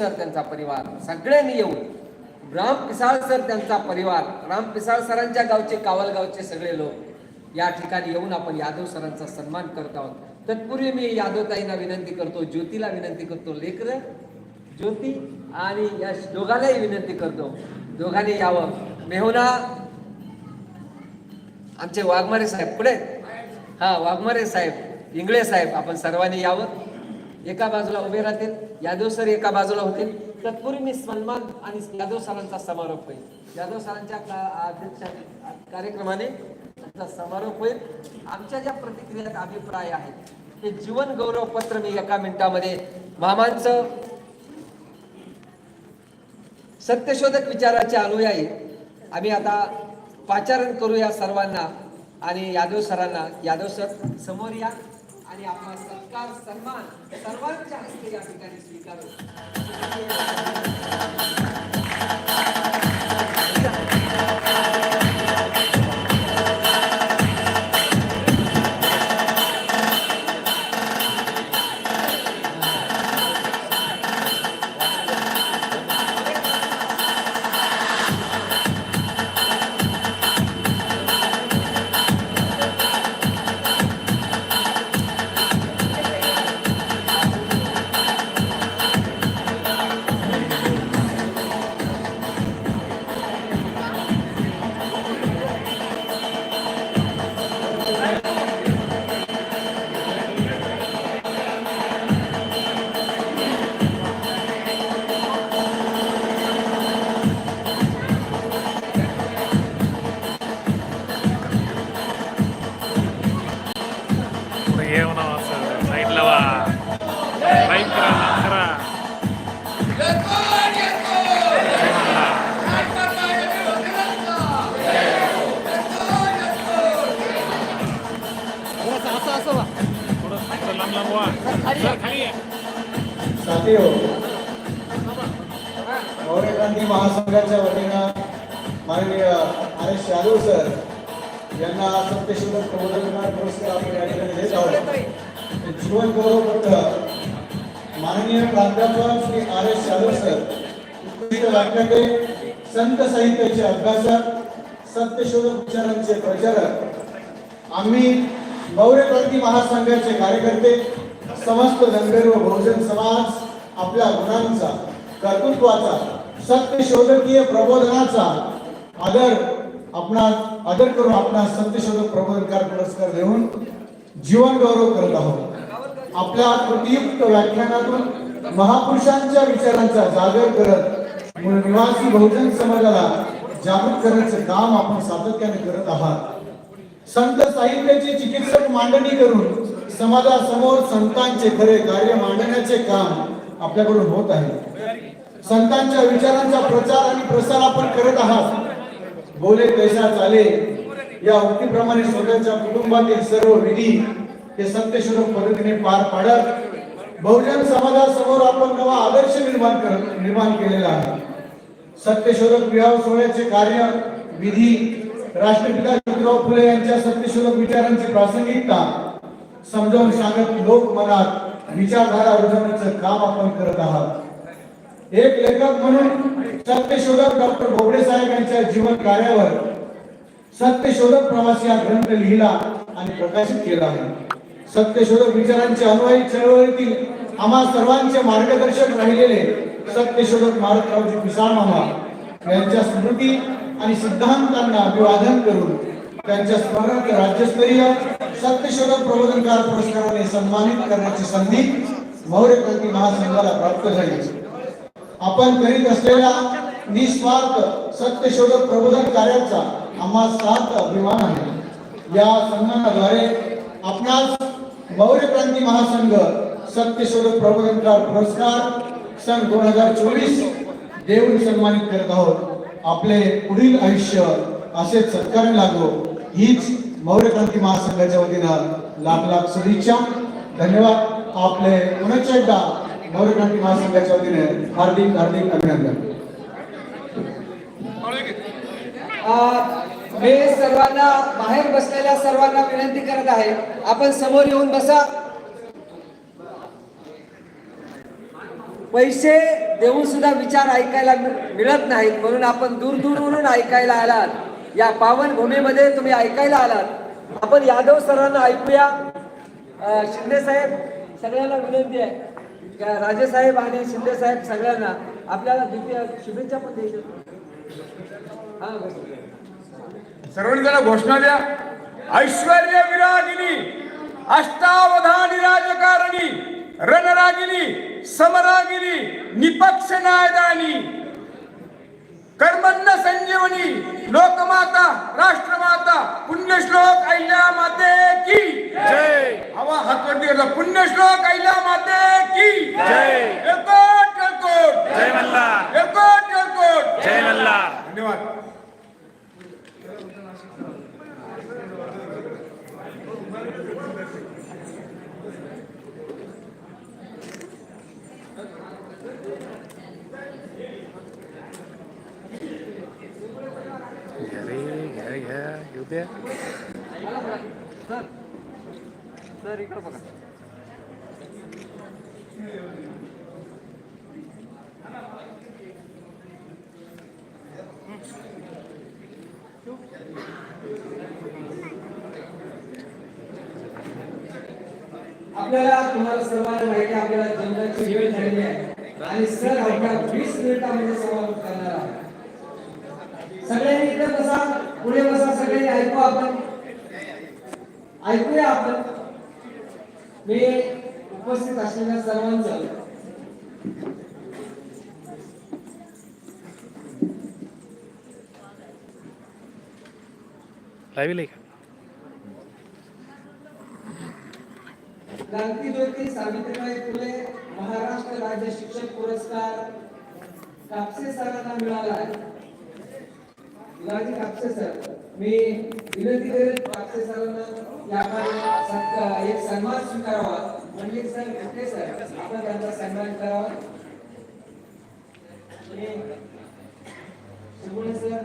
Sir त्यांचा परिवार. सगळ्यांनी येऊन. राम पिसाळ सर त्यांचा परिवार. राम पिसाळ सरांच्या गावचे कावलगावचे सगळे लोक. या ठिकाणी येऊन आपण यादव सरांचा सन्मान करत आहोत. तत्पूर्वी मी यादवताईंना विनंती करतो ज्योतीला विनंती करतो लेकर ज्योती आणि या दोघांनाही विनंती करतो. दोघांनी यावं. मेहुना आमचे वाघमारे साहेब पुढे हा वाघमारे साहेब इंगळे साहेब आपण सर्वांनी यावं. एका बाजूला उभे राहतील यादव सर एका बाजूला होतील. तत्पूर्वी मी सन्मान आणि यादव सरांचा समारोप होईल. यादव सरांच्या का- अध्यक्ष कार्यक्रमाने त्यांचा समारोप होईल. आमच्या ज्या प्रतिक्रियात अभिप्राय आहेत हे जीवन गौरव पत्र मी एका मिनिटामध्ये मामांचं सत्यशोधक विचाराचे अनुयायी आम्ही आता पाचारण करूया सर्वांना आणि यादव सरांना. यादव सर समोर या. आणि आपला सत्कार सन्मान सर्वांच्या हस्ते या ठिकाणी स्वीकारू. खाली आहे साथीहो मौर्य क्रांती महासंघाच्या वतीनं माननीय आर एस यादव सर यांना सत्यशोधक प्रबोधनकार पुरस्कार आपण या ठिकाणी देत आहोत. जीवन गौरव पत्र माननीय प्राध्यापक Shri R S Yadav sir उत्कृष्ट संत साहित्याचे अभ्यासक सत्यशोधक विचारांचे प्रचारक आम्ही मौर्य क्रांती महासंघाचे कार्यकर्ते समस्त धनगर व बहुजन समाज आपल्या गुणांचा कर्तृत्वाचा सत्यशोधकीय प्रबोधनाचा आदर आपणा आदर करून आपण सत्यशोधक प्रबोधनकार पुरस्कार देऊन जीवन गौरव करत आहोत. आपल्या कृतीयुक्त व्याख्यानातून महापुरुषांच्या विचारांचा जागर करत निवासी बहुजन समाजाला जागृत करण्याचे काम आपण सातत्याने करत आहात. संत साहित्याची चिकित्सक मांडणी करून समाजासमोर संतांचे खरे कार्य मांडण्याचे काम आपल्याकडून होत आहे. संतांच्या विचारांचा प्रचार आणि प्रसार आपण करत आहात. बोले पैसा चाले या उक्तीप्रमाणे स्वतःच्या कुटुंबातील सर्व विधी हे सत्यशोधक पद्धतीने पार पाडत बहुजन समाजासमोर आपण नवा आदर्श निर्माण करत निर्माण केलेला आहे. सत्यशोधक विवाह सोहळ्याचे कार्य विधी राष्ट्रपिता ज्योतिराव फुले यांच्या सत्यशोधक विचारांची प्रासंगिकता समजावून सांगत लोक मनात विचारधारा उठवण्याचं काम आपण करत आहात. एक लेखक म्हणून सत्यशोधक डॉक्टर बोबडे साहेब यांच्या जीवन कार्यावर सत्यशोधक प्रवास या ग्रंथ लिहिला आणि प्रकाशित केला आहे. सत्यशोधक विचारांचे अनुयायी चळवळीतील आम्हा सर्वांचे मार्गदर्शक राहिलेले सत्यशोधक मारुतरावजी पिसाळ मामा यांच्या स्मृती आणि सिद्धांतांना अभिवादन करून त्यांच्या स्मरणार्थ राज्यस्तरीय सत्यशोधक प्रबोधनकार पुरस्काराने सन्मानित करण्याची संधी मौर्य क्रांती महासंघाला प्राप्त झाली. आपण करीत असलेल्या निस्वार्थ सत्यशोधक प्रबोधन कार्याचा आम्हा सार्थ अभिमान आहे. या सन्मानाद्वारे आपणास मौर्य क्रांती महासंघ सत्यशोधक प्रबोधनकार पुरस्कार सन दोन हजार चोवीस देऊन सन्मानित करत आहोत. आपले पुढील आयुष्य असे सत्कारण लागो हीच मौर्य क्रांती महासंघाच्या वतीनं लाख लाख शुभेच्छा. धन्यवाद. आपले पुनश्च एकदा मौर्य क्रांती महासंघाच्या वतीने हार्दिक हार्दिक अभिनंदन. मी सर्वांना बाहेर बसलेल्या सर्वांना विनंती करत आहे. आपण समोर येऊन बसा. पैसे देऊन सुद्धा विचार ऐकायला मिळत नाहीत म्हणून आपण दूर दूरवरून ऐकायला आलात. या पावन भूमीमध्ये तुम्ही ऐकायला आलात. आपण यादव सरांना ऐकूया. शिंदे साहेब सगळ्यांना विनंती आहे. राजे साहेब आणि शिंदे साहेब सगळ्यांना आपल्याला द्वितीय शुभेच्छा पण द्यायच्या सर्वांनी त्याला घोषणा द्या. ऐश्वर्य विरागिनी अष्टावधानी राजकारणी रणरागिनी समरागिनी निपक्ष नायदानी कर्मण्य संजीवनी लोकमाता राष्ट्रमाता पुण्यश्लोक अहिल्या माते की जय. हवा हात वरती करला पुण्यश्लोक अहिल्या माते की जय. घ्या रे घ्या घ्या घेऊ द्या सर इकडे बघा आपल्याला तुम्हाला सर्वांना माहिती आपल्याला जंगलाची वेळ झालेली आहे. आणि सर आपल्या वीस मिनिटामध्ये समाप्त करणार आहे सगळ्यांनी इकडे बसा पुढे बसा सगळ्यांनी ऐकू आपण. ऐकूया आपण. मी उपस्थित असलेल्या सर्वांचं क्रांतीज्योती सावित्रीबाई फुले महाराष्ट्र राज्य शिक्षक पुरस्कार कापसे सरांना मिळाला आहे. शिवाजी कापसे सर मी विनंती करेल कापसे सरांना या सत्कार एक सन्मान स्वीकारावा. म्हणजे सर कुठे सर आपण त्यांचा सन्मान करावा. सुगुणे सुगुण सर